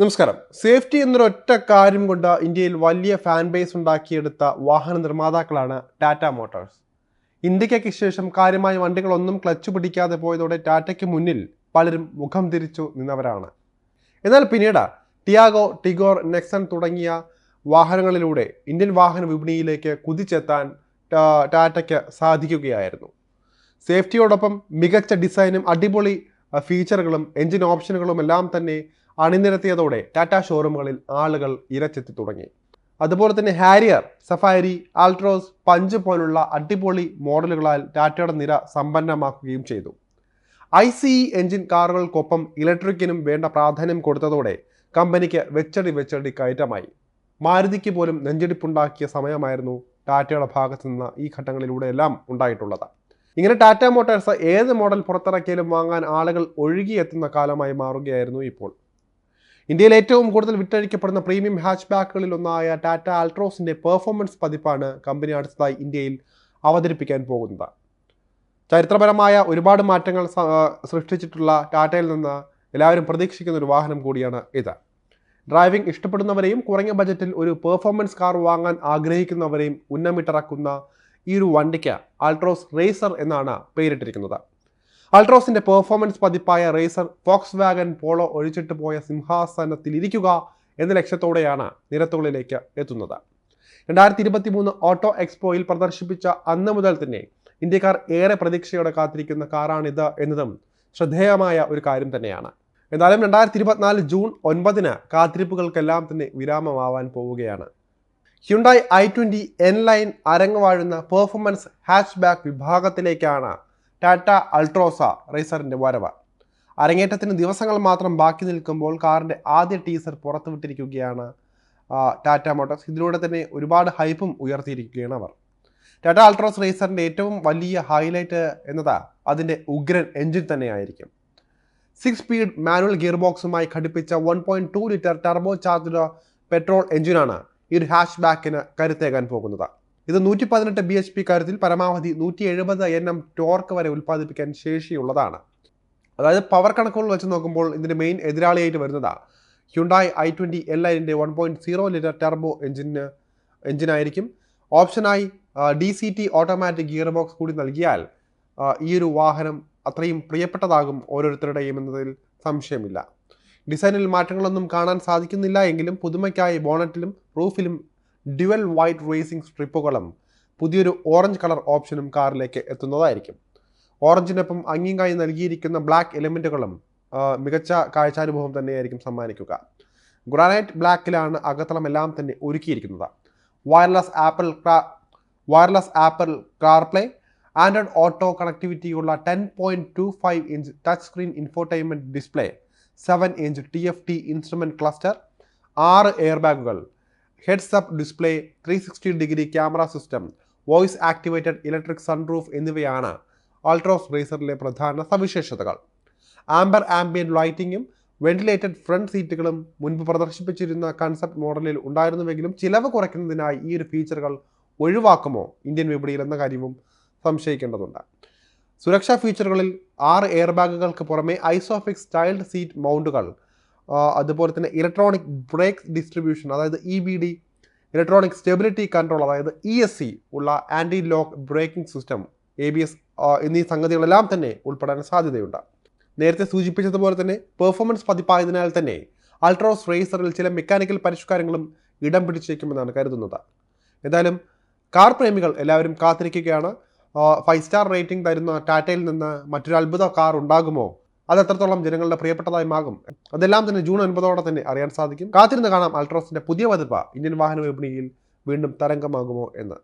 നമസ്കാരം. സേഫ്റ്റി എന്നൊരു ഒറ്റ കാര്യം കൊണ്ട് ഇന്ത്യയിൽ വലിയ ഫാൻ ബേസ് ഉണ്ടാക്കിയെടുത്ത വാഹന നിർമ്മാതാക്കളാണ് ടാറ്റ മോട്ടോഴ്സ് ഇന്ത്യക്കൊക്കെ ശേഷം കാര്യമായ വണ്ടികളൊന്നും ക്ലച്ച് പിടിക്കാതെ പോയതോടെ ടാറ്റയ്ക്ക് മുന്നിൽ പലരും മുഖം തിരിച്ചു നിന്നവരാണ്. എന്നാൽ പിന്നീട് ടിയാഗോ ടിഗോർ നെക്സൺ തുടങ്ങിയ വാഹനങ്ങളിലൂടെ ഇന്ത്യൻ വാഹന വിപണിയിലേക്ക് കുതിച്ചെത്താൻ ടാറ്റയ്ക്ക് സാധിക്കുകയായിരുന്നു. സേഫ്റ്റിയോടൊപ്പം മികച്ച ഡിസൈനും അടിപൊളി ഫീച്ചറുകളും എഞ്ചിൻ ഓപ്ഷനുകളും എല്ലാം തന്നെ അണിനിരത്തിയതോടെ ടാറ്റ ഷോറൂമുകളിൽ ആളുകൾ ഇരച്ചെത്തി തുടങ്ങി. അതുപോലെ തന്നെ ഹാരിയർ സഫാരി ആൾട്രോസ് പഞ്ച് പോലുള്ള അടിപൊളി മോഡലുകളാൽ ടാറ്റയുടെ നിര സമ്പന്നമാക്കുകയും ചെയ്തു. ഐ സി ഇ എഞ്ചിൻ കാറുകൾക്കൊപ്പം ഇലക്ട്രിക്കിനും വേണ്ട പ്രാധാന്യം കൊടുത്തതോടെ കമ്പനിക്ക് വെച്ചടി വെച്ചടി കയറ്റമായി. മാരുതിക്ക് പോലും നെഞ്ചടിപ്പുണ്ടാക്കിയ സമയമായിരുന്നു ടാറ്റയുടെ ഭാഗത്തു നിന്ന് ഈ ഘട്ടങ്ങളിലൂടെയെല്ലാം ഉണ്ടായിട്ടുള്ളത്. ഇങ്ങനെ ടാറ്റ മോട്ടോഴ്സ് ഏത് മോഡൽ പുറത്തിറക്കിയാലും വാങ്ങാൻ ആളുകൾ ഒഴുകിയെത്തുന്ന കാലമായി മാറുകയായിരുന്നു ഇപ്പോൾ. ഇന്ത്യയിൽ ഏറ്റവും കൂടുതൽ വിറ്റഴിക്കപ്പെടുന്ന പ്രീമിയം ഹാച്ച് ബാക്കുകളിൽ ഒന്നായ ടാറ്റ ആൾട്രോസിന്റെ പെർഫോമൻസ് പതിപ്പാണ് കമ്പനി അടുത്തതായി ഇന്ത്യയിൽ അവതരിപ്പിക്കാൻ പോകുന്നത്. ചരിത്രപരമായ ഒരുപാട് മാറ്റങ്ങൾ സൃഷ്ടിച്ചിട്ടുള്ള ടാറ്റയിൽ നിന്ന് എല്ലാവരും പ്രതീക്ഷിക്കുന്ന ഒരു വാഹനം കൂടിയാണ് ഇത്. ഡ്രൈവിംഗ് ഇഷ്ടപ്പെടുന്നവരെയും കുറഞ്ഞ ബജറ്റിൽ ഒരു പെർഫോമൻസ് കാർ വാങ്ങാൻ ആഗ്രഹിക്കുന്നവരെയും ഉന്നമിട്ടിറക്കുന്ന ഈ ഒരു വണ്ടിക്ക് ആൾട്രോസ് റേസർ എന്നാണ് പേരിട്ടിരിക്കുന്നത്. അൾട്രോസിന്റെ പെർഫോമൻസ് പതിപ്പായ റേസർ ഫോക്സ് വാഗൻ പോളോ ഒഴിച്ചിട്ട് പോയ സിംഹാസനത്തിൽ ഇരിക്കുക എന്ന ലക്ഷ്യത്തോടെയാണ് നിരത്തുകളിലേക്ക് എത്തുന്നത്. രണ്ടായിരത്തി ഇരുപത്തി മൂന്ന് ഓട്ടോ എക്സ്പോയിൽ പ്രദർശിപ്പിച്ച അന്ന് മുതൽ തന്നെ ഇന്ത്യക്കാർ ഏറെ പ്രതീക്ഷയോടെ കാത്തിരിക്കുന്ന കാറാണിത് എന്നതും ശ്രദ്ധേയമായ ഒരു കാര്യം തന്നെയാണ്. എന്നാലും രണ്ടായിരത്തി ഇരുപത്തിനാല് ജൂൺ ഒൻപതിന് കാത്തിരിപ്പുകൾക്കെല്ലാം തന്നെ വിരാമമാവാൻ പോവുകയാണ്. Hyundai i twenty N line അരങ്ങുവാഴുന്ന performance hatchback വിഭാഗത്തിലേക്കാണ് ടാറ്റ അൾട്രോസ റേസറിന്റെ വരവ്. അരങ്ങേറ്റത്തിന് ദിവസങ്ങൾ മാത്രം ബാക്കി നിൽക്കുമ്പോൾ കാറിന്റെ ആദ്യ ടീസർ പുറത്തുവിട്ടിരിക്കുകയാണ് ടാറ്റ മോട്ടോഴ്സ് ഇതിലൂടെ തന്നെ ഒരുപാട് ഹൈപ്പും ഉയർത്തിയിരിക്കുകയാണ് അവർ. ടാറ്റ അൾട്രോസ് റേസറിന്റെ ഏറ്റവും വലിയ ഹൈലൈറ്റ് എന്നത്? അതിന്റെ ഉഗ്രൻ എഞ്ചിൻ തന്നെയായിരിക്കും. സിക്സ് സ്പീഡ് മാനുവൽ ഗിയർ ബോക്സുമായി ഘടിപ്പിച്ച one point two litre turbocharged petrol എഞ്ചിനാണ് ഈ ഒരു ഹാഷ് ബാക്കിന് കരുത്തേകാൻ പോകുന്നത്. ഇത് നൂറ്റി പതിനെട്ട് ബി എച്ച് പി കാര്യത്തിൽ പരമാവധി നൂറ്റി എഴുപത് എൻ എം ടോർക്ക് വരെ ഉൽപ്പാദിപ്പിക്കാൻ ശേഷിയുള്ളതാണ്. അതായത് പവർ കണക്കുകൾ വെച്ച് നോക്കുമ്പോൾ ഇതിന്റെ മെയിൻ എതിരാളിയായിട്ട് വരുന്നതാണ് ഹ്യുണ്ടായി ഐ ട്വന്റി എൽ ഐന്റെ one point zero litre turbo എഞ്ചിന് എഞ്ചിനായിരിക്കും ഓപ്ഷനായി D C T automatic gear box കൂടി നൽകിയാൽ ഈ ഒരു വാഹനം അത്രയും പ്രിയപ്പെട്ടതാകും ഓരോരുത്തരുടെയും എന്നതിൽ സംശയമില്ല. ഡിസൈനിൽ മാറ്റങ്ങളൊന്നും കാണാൻ സാധിക്കുന്നില്ല എങ്കിലും പുതുമയ്ക്കായി ബോണറ്റിലും റൂഫിലും ഡ്യുവൽ വൈറ്റ് റേസിംഗ് സ്ട്രിപ്പുകളും പുതിയൊരു ഓറഞ്ച് കളർ ഓപ്ഷനും കാറിലേക്ക് എത്തുന്നതായിരിക്കും. ഓറഞ്ചിനൊപ്പം അങ്ങിങ്ങായി നൽകിയിരിക്കുന്ന ബ്ലാക്ക് എലിമെന്റുകളും മികച്ച കാഴ്ചാനുഭവം തന്നെയായിരിക്കും സമ്മാനിക്കുക. ഗ്രാനൈറ്റ് ബ്ലാക്കിലാണ് അകത്തളമെല്ലാം തന്നെ ഒരുക്കിയിരിക്കുന്നത്. Wireless Apple wireless Apple CarPlay Android auto കണക്ടിവിറ്റിയുള്ള ten point two five inch touch screen infotainment display seven inch T F T instrument cluster ആറ് എയർ ബാഗുകൾ heads up display three sixty degree camera system voice activated electric sunroof എന്നിവയാണ് അൾട്രോസ് റേസറിലെ പ്രധാന സവിശേഷതകൾ. Amber ambient ലൈറ്റിങ്ങും ventilated front സീറ്റുകളും മുൻപ് പ്രദർശിപ്പിച്ചിരുന്ന concept മോഡലിൽ ഉണ്ടായിരുന്നുവെങ്കിലും ചിലവ് കുറയ്ക്കുന്നതിനായി ഈ ഒരു ഫീച്ചറുകൾ ഒഴിവാക്കുമോ? ഇന്ത്യൻ വിപണിയിൽ എന്ന കാര്യവും സംശയിക്കേണ്ടതുണ്ട്. സുരക്ഷാ ഫീച്ചറുകളിൽ ആറ് എയർ ബാഗുകൾക്ക് പുറമെ ഐസോഫിക്സ് സ്റ്റൈൽഡ് സീറ്റ് മൗണ്ടുകൾ അതുപോലെ തന്നെ ഇലക്ട്രോണിക് ബ്രേക്ക് ഡിസ്ട്രിബ്യൂഷൻ അതായത് E B D electronic stability control അതായത് ഇ എസ് സി ഉള്ള anti lock braking system A B S എന്നീ സംഗതികളെല്ലാം തന്നെ ഉൾപ്പെടാൻ സാധ്യതയുണ്ട്. നേരത്തെ സൂചിപ്പിച്ചതുപോലെ തന്നെ പെർഫോമൻസ് പതിപ്പായതിനാൽ തന്നെ അൾട്രോസ് റേസറിൽ ചില മെക്കാനിക്കൽ പരിഷ്കാരങ്ങളും ഇടം പിടിച്ചേക്കുമെന്നാണ് കരുതുന്നത്. എന്തായാലും കാർ പ്രേമികൾ എല്ലാവരും കാത്തിരിക്കുകയാണ്. ഫൈവ് സ്റ്റാർ റേറ്റിംഗ് തരുന്ന ടാറ്റയിൽ നിന്ന് മറ്റൊരു അത്ഭുത കാർ ഉണ്ടാകുമോ? അത് എത്രത്തോളം ജനങ്ങളുടെ പ്രിയപ്പെട്ടതായി മാകും അതെല്ലാം തന്നെ ജൂൺ ഒൻപതോടെ തന്നെ അറിയാൻ സാധിക്കും. കാത്തിരുന്ന് കാണാം അൾട്രോസിന്റെ പുതിയ പതിപ്പ്. ഇന്ത്യൻ വാഹന വിപണിയിൽ വീണ്ടും തരംഗമാകുമോ എന്ന്.